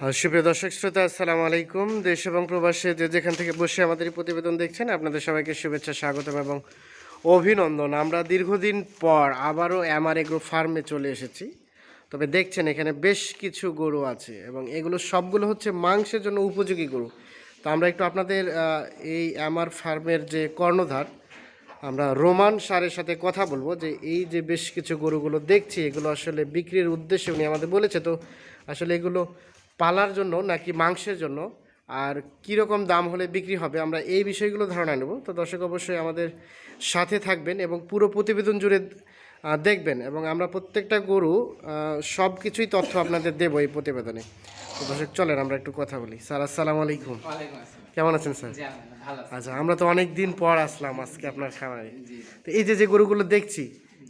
সুপ্রিয় দর্শক শ্রোতা, আসসালামু আলাইকুম। দেশ এবং প্রবাসে যে যেখান থেকে বসে আমাদের এই প্রতিবেদন দেখছেন, আপনাদের সবাইকে শুভেচ্ছা, স্বাগতম এবং অভিনন্দন। আমরা দীর্ঘদিন পর আবারও এমআর এগ্রো ফার্মে চলে এসেছি। তবে দেখছেন, এখানে বেশ কিছু গরু আছে এবং এগুলো সবগুলো হচ্ছে মাংসের জন্য উপযোগী গরু। তো আমরা একটু আপনাদের এই এমআর ফার্মের যে কর্ণধার, আমরা রোমান সারের সাথে কথা বলব যে এই যে বেশ কিছু গরুগুলো দেখছি, এগুলো আসলে বিক্রির উদ্দেশ্যে উনি আমাদের বলেছে। তো আসলে এগুলো পালার জন্য নাকি মাংসের জন্য? আর কীরকম দাম হলে বিক্রি হবে? আমরা এই বিষয়গুলো ধারণা নেব। তো দর্শক অবশ্যই আমাদের সাথে থাকবেন এবং পুরো প্রতিবেদন জুড়ে দেখবেন এবং আমরা প্রত্যেকটা গরু সব কিছুই তথ্য আপনাদের দেবো এই প্রতিবেদনে। তো দর্শক চলেন আমরা একটু কথা বলি। স্যার আসসালামু আলাইকুম। কেমন আছেন স্যার? আচ্ছা আমরা তো অনেক দিন পর আসলাম আজকে আপনার খামারে। তো এই যে যে গরুগুলো দেখছি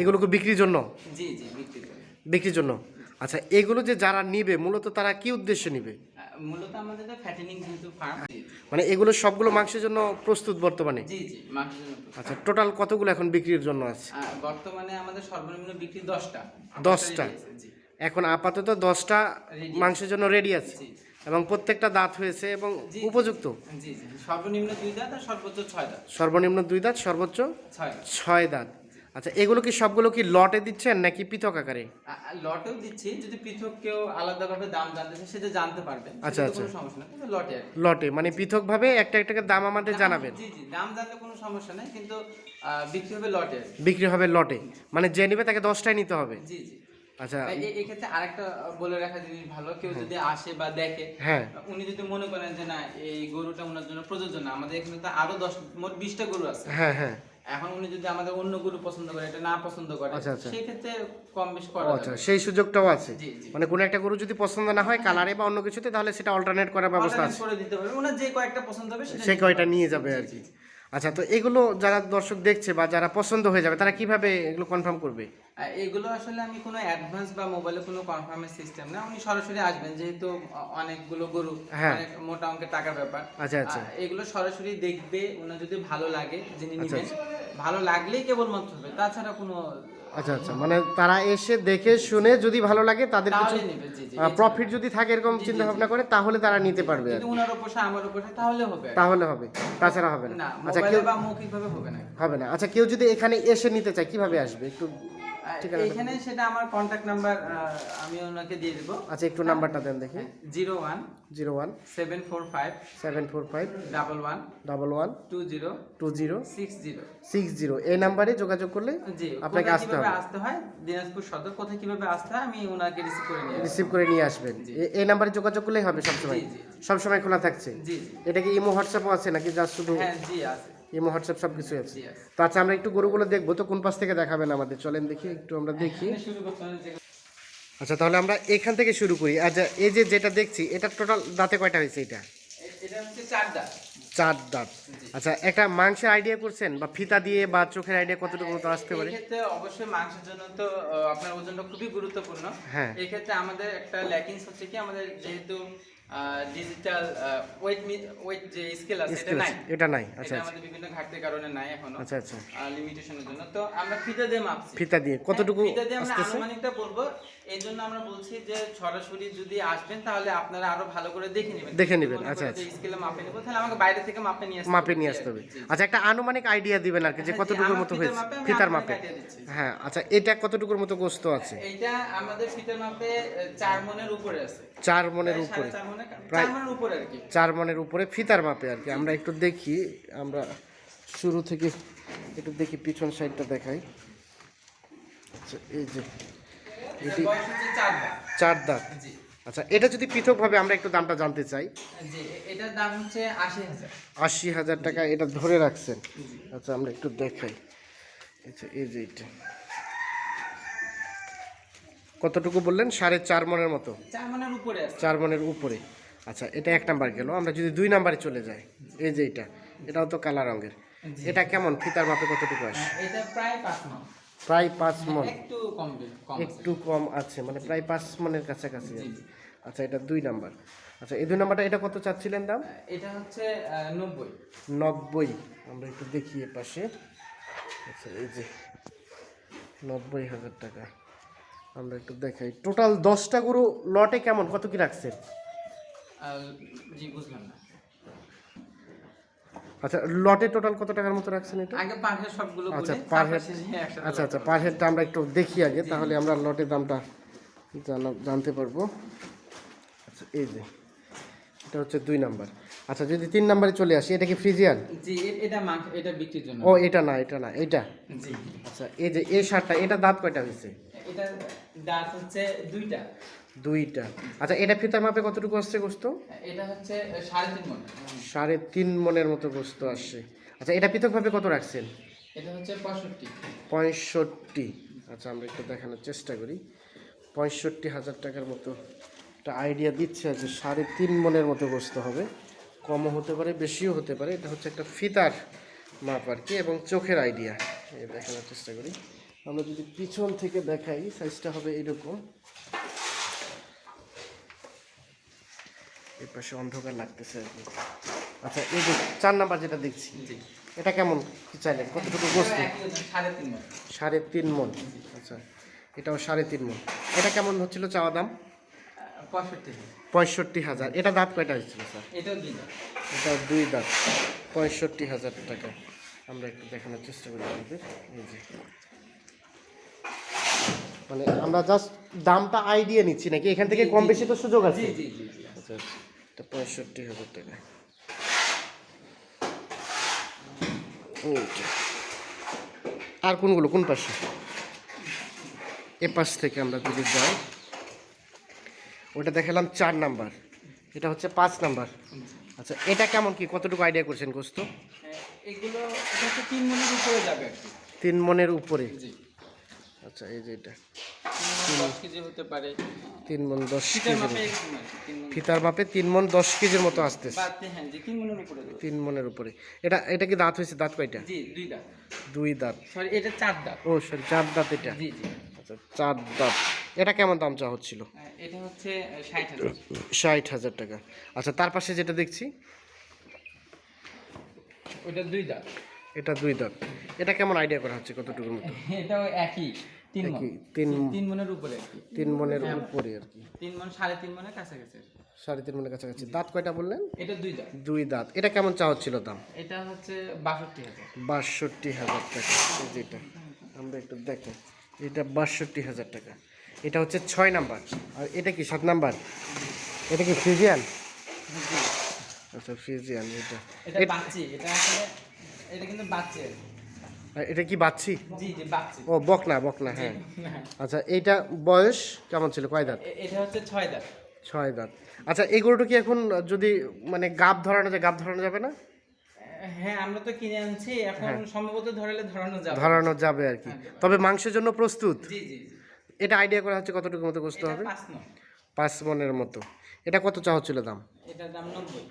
এগুলোকে বিক্রির জন্য। বিক্রির জন্য। আচ্ছা এগুলো যে যারা নিবে মূলত তারা কি উদ্দেশ্যে নিবে? মূলত আমাদের ফ্যাটেনিং যেহেতু ফার্ম মানে এগুলো সবগুলো মাংসের জন্য প্রস্তুত বর্তমানে? জি জি মাংসের জন্য আচ্ছা টোটাল কতগুলো এখন বিক্রির জন্য আছে? বর্তমানে আমাদের সর্বনিম্ন বিক্রি দশটা। দশটা? জি। এখন আপাতত দশটা Ready মাংসের জন্য রেডি আছে। এবং প্রত্যেকটা দাঁত হয়েছে এবং উপযুক্ত? সর্বনিম্ন দুই দাঁত আর সর্বোচ্চ ছয় দাঁত। সর্বনিম্ন দুই দাঁত সর্বোচ্চ ছয় দাঁত। আচ্ছা এগুলো কি সবগুলো কি লটে দিচ্ছেন নাকি পৃথক আকারে? লটেও দিচ্ছি যদি পৃথক কেউ আলাদাভাবে দাম জানতে চায় সেটা জানতে পারবে আচ্ছা, আচ্ছা। সমস্যা কিন্তু লটে লটে মানে পৃথকভাবে একটা একটা করে দাম আমাদের জানাবেন। জি জি দাম জানলে কোনো সমস্যা নেই কিন্তু বিক্রি হবে লটে বিক্রি হবে লটে মানে যে নেবে তাকে দশটাই নিতে হবে। জি জি। আচ্ছা এক্ষেত্রে আরেকটা বলে রাখা জিনিস ভালো কেউ যদি আসে বা দেখে হ্যাঁ। উনি যদি মনে করেন যে না এই গরুটা ওনার জন্য প্রযোজ্য না আমাদের এখানে তো আরও দশ মোট বিশটা গরু আছে। হ্যাঁ হ্যাঁ। এখন উনি যদি আমাদের অন্য গরু পছন্দ করে এটা না পছন্দ করে আচ্ছা, আচ্ছা। সেই ক্ষেত্রে কম বেশ করা আচ্ছা সেই সুযোগটাও আছে। মানে কোনো একটা গরু যদি পছন্দ না হয় কালারে বা অন্য কিছুতে তাহলে সেটা অল্টারনেট করার ব্যবস্থা আছে। করে দিতে পারবে। ওনার যে কয়েকটা পছন্দ হবে সেটা সে নিতে কয়টা নিয়ে যাবে আর কি। আচ্ছা তো এগুলো যারা দর্শক দেখছে বা যারা পছন্দ হয়ে যাবে তারা কীভাবে এগুলো কনফার্ম করবে? এগুলো আসলে আমি কোনো অ্যাডভান্স বা মোবাইলে কোনো কনফার্মের সিস্টেম না। উনি সরাসরি আসবেন যেহেতু অনেকগুলো গরু হ্যাঁ। অনেক মোটা অঙ্কের টাকার ব্যাপার। আচ্ছা আচ্ছা। এগুলো সরাসরি দেখবে ওনার যদি ভালো লাগে যিনি আচ্ছা, নিবেন। ভালো লাগলেই কেবলমাত্র হবে তাছাড়া কোনো আচ্ছা আচ্ছা মানে তারা এসে দেখে শুনে যদি ভালো লাগে তাদের কিছু প্রফিট যদি থাকে এরকম চিন্তা ভাবনা করে তাহলে তারা নিতে পারবে। যদি ওনার উপর আমার উপর তাহলে হবে। তাহলে হবে তাছাড়া হবে না। আচ্ছা কেউ হবে না। হবে না। আচ্ছা কেউ যদি এখানে এসে নিতে চায় কীভাবে আসবে? একটু এখানে সেটা আমার কন্ট্যাক্ট নাম্বার আমি ওনাকে দিয়ে দেবো। আচ্ছা একটু নাম্বারটা দেন দেখি। Zero one zero one seven four five seven four five double one double one two zero two zero six zero. Six zero. এই নাম্বারে যোগাযোগ করলে জি আপনাকে আসতে হবে। আসতে হয় দিনাজপুর সদর কোথায় কীভাবে আসতে হয় আমি ওনাকে রিসিভ করে নিয়ে রিসিভ করে নিয়ে আসবেন। এই নাম্বারে যোগাযোগ করলেই হবে সবসময়। সবসময় খোলা থাকছে। এটা কি ইমো হোয়াটসঅ্যাপও আছে নাকি? যা শুধু হ্যাঁ জি আছে। ইমো হোয়াটসঅ্যাপ সব কিছু আছে তো আচ্ছা আমরা একটু গরুগুলো দেখব। তো কোন পাশ থেকে দেখাবেন আমাদের? চলেন দেখি একটু আমরা দেখি। এখানে শুরু করতে হবে যে- আচ্ছা তাহলে আমরা এখান থেকে শুরু করি। আচ্ছা এই যে যেটা দেখছি এটা টোটাল দাঁতে কয়টা হয়েছে এটা? এটা হচ্ছে চার দাঁত। আচ্ছা একটা মাংসের আইডিয়া করছেন বা ফিতা দিয়ে বা চোখের আইডিয়া কতটুকু মতো আসতে পারে? অবশ্যই মাংসের জন্য তো আপনার ওজনটা খুবই গুরুত্বপূর্ণ। হ্যাঁ। এই ক্ষেত্রে আমাদের একটা ল্যাকিংস হচ্ছে কি আমাদের যেহেতু ডিজিটাল ওয়েট ওয়েট যে স্কেল আছে এটা নাই। এটা নাই আচ্ছা আচ্ছা। আমাদের বিভিন্ন ঘাটতির কারণে নাই এখনও আচ্ছা আচ্ছা। লিমিটেশনের জন্য। তো আমরা ফিতা দিয়ে মাপছি। ফিতা দিয়ে কতটুকু হ্যাঁ, ফিতা দিয়ে আমরা আনুমানিকটা বলব এই জন্য আমরা বলছি যে সরাসরি যদি আসবেন তাহলে আপনারা আরও ভালো করে দেখে নেবেন। দেখে নেবেন, আচ্ছা, আচ্ছা। স্কেলে মাপে নেব তাহলে আমাকে বাইরে থেকে মাপে নিয়ে আসতে মাপে নিয়ে আসতে হবে। আচ্ছা একটা আনুমানিক আইডিয়া দিবেন আর কি যে হ্যাঁ, কতটুকুর মতো হয়েছে। ফিতার মাপে। হ্যাঁ আচ্ছা এটা কতটুকুর মতো গোস্ত আছে? এইটা আমাদের ফিতার মাপে আহ, চার মনের উপরে আছে। চার মনের উপরে। সাড়ে চার মনে প্রায়- চার মনের উপরে আর কি। চার মনের উপরে ফিতার মাপে আর কি। আমরা একটু দেখি আমরা শুরু থেকে একটু দেখি পিছন সাইডটা দেখাই। আচ্ছা এই যে এটি চার দাঁত। আচ্ছা এটা যদি পৃথকভাবে আমরা একটু দামটা জানতে চাই। এটার দাম হচ্ছে আশি হাজার। আশি হাজার টাকা এটা ধরে রাখছেন। আচ্ছা আমরা একটু দেখাই। আচ্ছা এই যে এটা। কতটুকু বললেন? সাড়ে চার মনের মতো। চার মনের উপরে আচ্ছা এটা এক নাম্বার গেল। আমরা যদি দুই নাম্বারে চলে যাই এই যে এটা। এটাও তো কালা রঙের। এটা কেমন? ফিতার মাপে কতটুকু আসে? হ্যাঁ, এটা প্রায় পাঁচ প্রায় পাঁচ মন একটু কম আছে। একটু কম আছে মানে প্রায় পাঁচ মনের কাছাকাছি আছে। আচ্ছা এটা দুই নাম্বার। আচ্ছা এই দুই নাম্বারটা এটা কত চাচ্ছিলেন দাম? এটা হচ্ছে নব্বই। নব্বই। আমরা একটু দেখি এ পাশে। আচ্ছা এই যে নব্বই হাজার টাকা। আমরা একটু দেখাই। টোটাল দশটা গরু লটে কেমন? কত কি রাখছেন? জি বুঝলাম না। আচ্ছা লটে টোটাল কত টাকার মতো রাখছেন এটা? আগে পার হেড সবগুলো আচ্ছা পার হেড আচ্ছা আচ্ছা পার হেডটা আমরা একটু দেখি আগে তাহলে আমরা লটের দামটা জানা- জানতে পারব। আচ্ছা এই যে এটা হচ্ছে দুই নাম্বার। আচ্ছা যদি তিন নাম্বারে চলে আসি এটা কি ফ্রিজিয়ান? জি এটা মাংস এটা বিক্রির জন্য। ও এটা না এটা না এটা? জি। আচ্ছা এই যে এই শার্টটা এটা দাঁত কয়টা হয়েছে? এটা দাঁত হচ্ছে দুইটা। দুইটা। আচ্ছা এটা ফিতার মাপে কতটুকু আসছে গোস্ত? এটা হচ্ছে সাড়ে তিন মন। সাড়ে তিন মনের মতো গোস্ত আসছে। আচ্ছা এটা পৃথকভাবে কত রাখছেন? এটা হচ্ছে পঁয়ষট্টি। পঁয়ষট্টি। আচ্ছা আমরা একটু দেখানোর চেষ্টা করি। পঁয়ষট্টি হাজার টাকার মতো একটা আইডিয়া দিচ্ছে যে সাড়ে তিন মনের মতো গোস্ত হবে। কমও হতে পারে বেশিও হতে পারে। এটা হচ্ছে একটা ফিতার মাপ আর কি এবং চোখের আইডিয়া দেখানোর চেষ্টা করি। আমরা যদি পিছন থেকে দেখাই সাইজটা হবে এরকম। এর পাশে অন্ধকার লাগতেছে আর কি। আচ্ছা এই যে চার নাম্বার যেটা দেখছি জি। এটা কেমন কি চাইলেন? কতটুকু গোস্ত? সাড়ে তিন মন আচ্ছা এটাও সাড়ে তিন মন এটা কেমন হচ্ছিল চাওয়া দাম? পঁয়ষট্টি হাজার। এটা দাঁত কয়টা হয়েছিল স্যার? এটা দুই দাঁত। পঁয়ষট্টি হাজার টাকা। আমরা একটু দেখানোর চেষ্টা করি আপনাদের। এই যে। মানে আমরা জাস্ট দামটা আইডিয়া নিচ্ছি নাকি? এখান থেকে কম বেশি তো সুযোগ আছে। আচ্ছা এটা পঁয়ষট্টি হাজার টাকা। আর কোনগুলো? কোন পাশে? এ পাশ থেকে আমরা যদি যাই ওটা দেখালাম চার নাম্বার। এটা হচ্ছে পাঁচ নাম্বার। আচ্ছা এটা কেমন কি? কতটুকু আইডিয়া করছেন গোস্ত? হ্যাঁ, এগুলো তিন মনের উপরে যাবে তিন মনের উপরে। আচ্ছা এই যে এটা। কেজি হতে পারে। তিন মন দশ ফিটার কেজির মাপে মতো। এরকম আর কি, তিন মন ফিতার মাপে তিন মন দশ কেজির মতো আসতেছে। হ্যাঁ তিন মনের উপরে এটা এটা কি দাঁত হয়েছে? দাঁত কয়টা? দুই দাঁত। সরি এটা চার দাঁত। ও সরি চার দাঁত এটা। আচ্ছা চার দাঁত। এটা কেমন দাম চা হচ্ছিল? হ্যাঁ, এটা হচ্ছে ষাট হাজার টাকা। আচ্ছা তার পাশে যেটা দেখছি ওইটা দুই দাঁত। এটা দুই দাঁত। এটা কেমন আইডিয়া করা হচ্ছে কতটুকুর মতো? এটাও একই তিন মন। তিন- তিন মনের উপরে আর কি। তিন মনের উপরে আর কি। তিন মন সাড়ে তিন মনের কাছাকাছি সাড়ে তিন মনের কাছাকাছি। দাঁত কয়টা বললেন? এটা দুই দাঁত। দুই দাঁত। এটা কেমন চা হচ্ছিল দাম? এটা হচ্ছে বাষট্টি হাজার। বাষট্টি হাজার টাকা। যেটা আমরা একটু দেখি। এটা বাষট্টি হাজার টাকা। এটা হচ্ছে ছয় নাম্বার। আর এটা কি সাত নাম্বার? এটা কি ফ্রিজিয়ান? আচ্ছা ফ্রিজিয়ান এটা। এটা বাচ্চি এটা আসলে এটা কিন্তু বাচ্চি। আর কি। আর এটা কি বাচ্ছি জি জি বাচ্চি। ও বকনা বকনা হ্যাঁ। আচ্ছা এইটা বয়স কেমন ছিল? কয় দাঁত? এটা হচ্ছে ছয় দাঁত। ছয় দাঁত। আচ্ছা এই গরুটা কি এখন যদি মানে গাব ধরানো যায় গাব ধরানো যাবে না? হ্যাঁ আমরা তো কিনে আনছি এখন সম্ভবত ধরালে ধরানো যাবে। ধরানো যাবে আর কি। তবে মাংসের জন্য প্রস্তুত? জি জি এটা আইডিয়া করা হচ্ছে কতটুকু মতো কষ্ট হবে? পাঁচ মনের মতো। এটা কত চা হচ্ছিল দাম? এটার দাম নব্বই।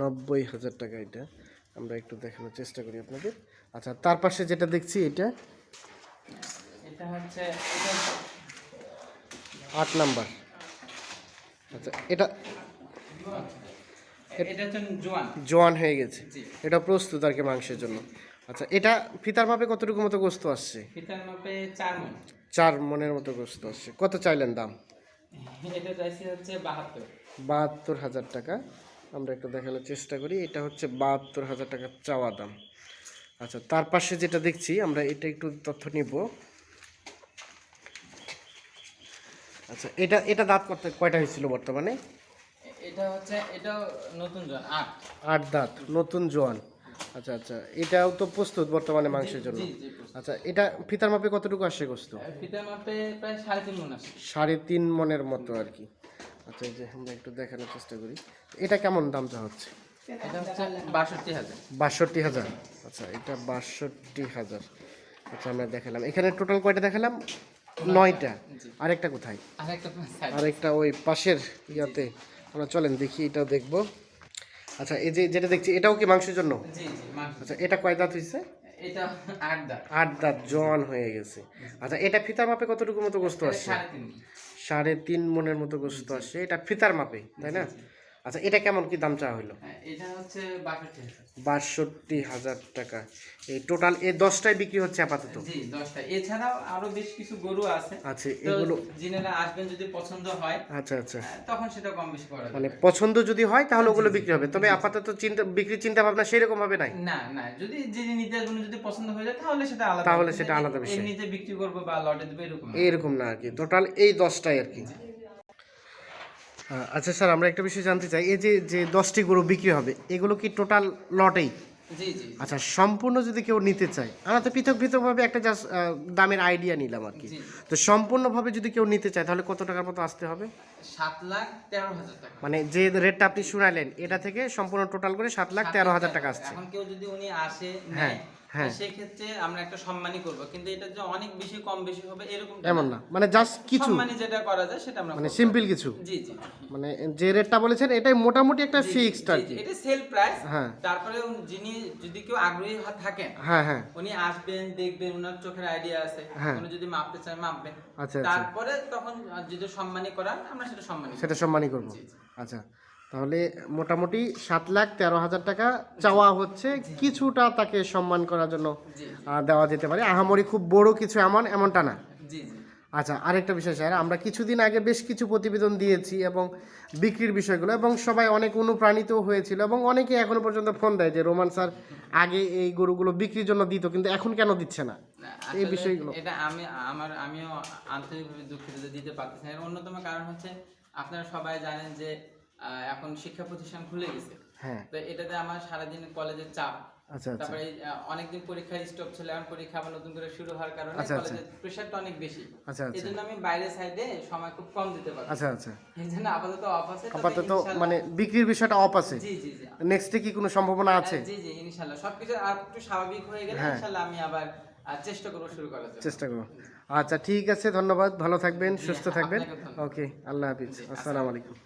নব্বই হাজার টাকা এটা। আমরা একটু দেখানোর চেষ্টা করি আপনাদের। আচ্ছা তার পাশে যেটা দেখছি এটা? এটা হচ্ছে আট নাম্বার। আচ্ছা এটা জোয়ান। জোয়ান হয়ে গেছে। এটা প্রস্তুত আর কি মাংসের জন্য। আচ্ছা এটা ফিতার মাপে কতটুকু মতো গোস্ত আসছে? ফিতার মাপে চার মন। চার মনের মতো গোস্ত আসছে। কত চাইলেন দাম? এটা চাইছি হচ্ছে বাহাত্তর। বাহাত্তর হাজার টাকা। আমরা একটু দেখানোর চেষ্টা করি। এটা হচ্ছে বাহাত্তর হাজার টাকা চাওয়া দাম। আচ্ছা তার পাশে যেটা দেখছি আমরা এটা একটু তথ্য নিব। আচ্ছা এটা এটা দাঁত করতে কয়টা হয়েছিল বর্তমানে? এটা হচ্ছে এটাও নতুন জোয়ান আট। আট দাঁত নতুন জোয়ান। আচ্ছা আচ্ছা এটাও তো প্রস্তুত বর্তমানে মাংসের জন্য। আচ্ছা এটা ফিতার মাপে কতটুকু আসে গোস্ত? ফিতার মাপে প্রায় সাড়ে তিন মন আসে। সাড়ে তিন মনের মতো আর কি। আচ্ছা এই যে আমরা একটু দেখানোর চেষ্টা করি। এটা কেমন দামটা হচ্ছে? এটা হচ্ছে বাষট্টি হাজার। বাষট্টি হাজার। আচ্ছা এটা বাষট্টি হাজার। আচ্ছা আমরা দেখালাম। এখানে টোটাল কয়টা দেখালাম? নয়টা। আরেকটা কোথায়? আর একটা সাইড আরেকটা ওই পাশের ইয়াতে। আমরা চলেন দেখি এটাও দেখব। আচ্ছা এই যে যেটা দেখছি এটাও কি মাংসের জন্য? জি জি মাংস আচ্ছা এটা কয় দাঁত হয়েছে এটা আট দাঁত। আট দাঁত জোয়ান হয়ে গেছে। আচ্ছা এটা ফিতার মাপে কতটুকু মতো গোস্ত আসছে? সাড়ে তিন মনের মতো গোস্ত আসে। এটা ফিতার মাপে তাই না? আচ্ছা এটা কেমন? কি দাম চাওয়া হলো হ্যাঁ, এটা হচ্ছে বাষট্টি হাজার টাকা। এই টোটাল এই দশটায় বিক্রি হচ্ছে আপাতত? জি দশটা এছাড়াও আরও বেশ কিছু গরু আছে। আচ্ছা এগুলো যিনারা আসবেন যদি পছন্দ হয় আচ্ছা আচ্ছা। তখন সেটা কম বেশি করা মানে পছন্দ যদি হয় তাহলে ওগুলো বিক্রি হবে। তবে আপাতত চিন্তা বিক্রির চিন্তা ভাবনা সেরকম হবে নাই? না না। যদি যিনি নিতে আসবেন যদি পছন্দ হয়ে যায় তাহলে সেটা আলাদা তাহলে সেটা আলাদা বিষয়। এমনিতে বিক্রি করব বা লটে দেবে এরকম না। এরকম না আর কি। টোটাল এই দশটাই আর কি। আচ্ছা স্যার আমরা একটা বিষয় জানতে চাই। এই যে যে দশটি গরু বিক্রি হবে এগুলো কি টোটাল লটেই? আচ্ছা সম্পূর্ণ যদি কেউ নিতে চায় আমরা তো পৃথক পৃথকভাবে একটা জাস্ট দামের আইডিয়া নিলাম আর কি। তো সম্পূর্ণভাবে যদি কেউ নিতে চায় তাহলে কত টাকার মতো আসতে হবে? সাত লাখ তেরো হাজার টাকা। মানে যে রেটটা আপনি শুনাইলেন এটা থেকে সম্পূর্ণ টোটাল করে সাত লাখ তেরো হাজার টাকা আসছে। কেউ যদি উনি আসে হ্যাঁ। সেই ক্ষেত্রে আমরা একটা সম্মানই করব। কিন্তু এটা যে অনেক বেশি কম বেশি হবে এরকম এমন না। মানে জাস্ট কিছু। সম্মানই যেটা করা যায় সেটা আমরা মানে সিম্পল কিছু। জি জি। মানে যে রেটটা বলেছেন এটাই মোটামুটি একটা ফিক্সড আর কি। এটা সেল প্রাইস হ্যাঁ। তারপরে যিনি যদি কেউ আগ্রহী থাকেন হ্যাঁ হ্যাঁ। উনি আসবেন দেখবেন উনার চোখের আইডিয়া আছে। হ্যাঁ। উনি যদি মাপতে চান মাপবেন আচ্ছা আচ্ছা। তারপরে তখন যদি সম্মানী করান আমরা সেটা সম্মানী সেটা সম্মানই করব। আচ্ছা। তাহলে মোটামুটি সাত লাখ তেরো হাজার টাকা চাওয়া হচ্ছে। কিছুটা তাকে সম্মান করার জন্য দেওয়া যেতে পারে। আহামরি খুব বড় কিছু এমন এমনটা না। আচ্ছা আরেকটা বিষয় স্যার আমরা কিছুদিন আগে বেশ কিছু প্রতিবেদন দিয়েছি এবং বিক্রির বিষয়গুলো এবং সবাই অনেক অনুপ্রাণিত হয়েছিল এবং অনেকে এখনও পর্যন্ত ফোন দেয় যে রোমান স্যার আগে এই গরুগুলো বিক্রির জন্য দিত কিন্তু এখন কেন দিচ্ছে না? এই বিষয়গুলো। এটা আমি আমার আমিও আন্তরিকভাবে দুঃখিত যে দিতে পারতেছি অন্যতম কারণ হচ্ছে আপনারা সবাই জানেন যে এখন শিক্ষা প্রতিষ্ঠান খুলে গেছে। হ্যাঁ। তো এটাতে আমার সারাদিন কলেজের চাপ। আচ্ছা আচ্ছা। তারপরে অনেকদিন পরীক্ষার স্টপ ছিল। এখন পরীক্ষা আবার নতুন করে শুরু হওয়ার কারণে আচ্ছা। কলেজের প্রেশারটা অনেক বেশি। আচ্ছা আমি বাইরের সাইডে সময় খুব কম দিতে পারি আচ্ছা আচ্ছা। আপাতত অফ আছে। আপাতত মানে বিক্রির বিষয়টা অফ আছে। জি জি জি। নেক্সটে কি কোনো সম্ভাবনা আছে? জি জি ইনশাল্লাহ। সবকিছু আর একটু স্বাভাবিক হয়ে গেলে হ্যাঁ। আমি আবার চেষ্টা করব শুরু করার জন্য। চেষ্টা করব। আচ্ছা ঠিক আছে। ধন্যবাদ। ভালো থাকবেন সুস্থ থাকবেন। ওকে আল্লাহ হাফিজ। আসসালামু আলাইকুম।